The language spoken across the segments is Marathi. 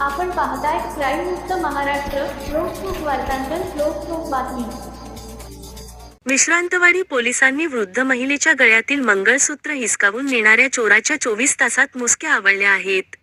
आपण पाहताय क्राईम मुक्त महाराष्ट्र लोकसुख वार्तांकन लोकसुख बातमी. विश्रांतवाडी पोलिसांनी वृद्ध महिलेच्या गळ्यातील मंगळसूत्र हिसकावून नेणाऱ्या चोराच्या चोवीस तासात मुसक्या आवळल्या आहेत.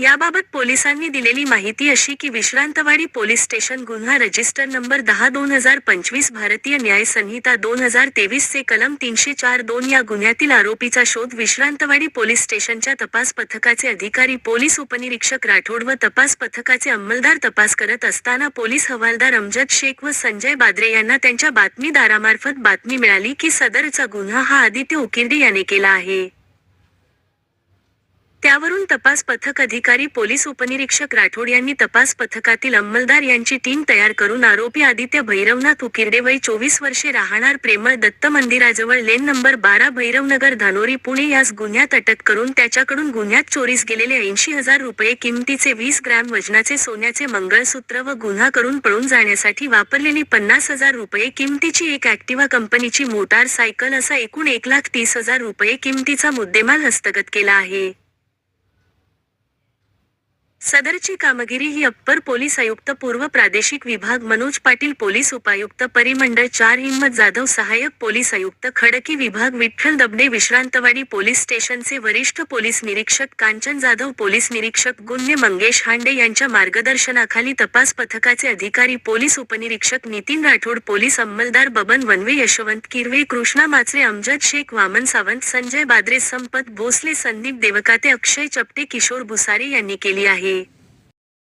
याबाबत पोलिसांनी दिलेली माहिती अशी की विश्रांतवाडी पोलीस स्टेशन गुन्हा रजिस्टर नंबर दहा दोन हजार पंचवीस भारतीय न्याय संहिता दोन हजार तेवीस चे कलम तीनशे चार दोन या गुन्ह्यातील आरोपीचा शोध विश्रांतवाडी पोलीस स्टेशनच्या तपास पथकाचे अधिकारी पोलीस उपनिरीक्षक राठोड व तपास पथकाचे अंमलदार तपास करत असताना पोलीस हवालदार अमजद शेख व संजय बाद्रे यांना त्यांच्या बातमीदारामार्फत बातमी मिळाली की सदरचा गुन्हा हा आदित्य उकिर्डी याने केला आहे. त्यावरून तपास पथक अधिकारी पोलीस उपनिरीक्षक राठोड यांनी तपास पथकातील अंमलदार यांची टीम तयार करून आरोपी आदित्य भैरवनाथ उकिरडे वय चोवीस वर्षे राहणार प्रेमळ दत्त मंदिराजवळ लेन नंबर बारा भैरवनगर धानोरी पुणे यास गुन्ह्यात अटक करून त्याच्याकडून गुन्ह्यात चोरीस गेलेले ऐंशी हजार रुपये किमतीचे वीस ग्रॅम वजनाचे सोन्याचे मंगळसूत्र व गुन्हा करून पळून जाण्यासाठी वापरलेली पन्नास हजार रुपये किमतीची एक ऍक्टिव्हा कंपनीची मोटार सायकल असा एकूण एक लाख तीस हजार रुपये किमतीचा मुद्देमाल हस्तगत केला आहे. सदरची कामगिरी ही अप्पर पोलीस आयुक्त पूर्व प्रादेशिक विभाग मनोज पाटील पोलीस उपायुक्त परिमंडळ चार हिम्मत जाधव सहाय्यक पोलीस आयुक्त खडकी विभाग विठ्ठल दबडे विश्रांतवाडी पोलीस स्टेशनचे वरिष्ठ पोलीस निरीक्षक कांचन जाधव पोलीस निरीक्षक गुन्हे मंगेश हांडे यांच्या मार्गदर्शनाखाली तपास पथकाचे अधिकारी पोलीस उपनिरीक्षक नितीन राठोड पोलीस अंमलदार बबन वनवे यशवंत किरवे कृष्णा माचरे अमजद शेख वामन सावंत संजय बाद्रे संपत भोसले संदीप देवकाते अक्षय चपटे किशोर भुसारे यांनी केली आहे.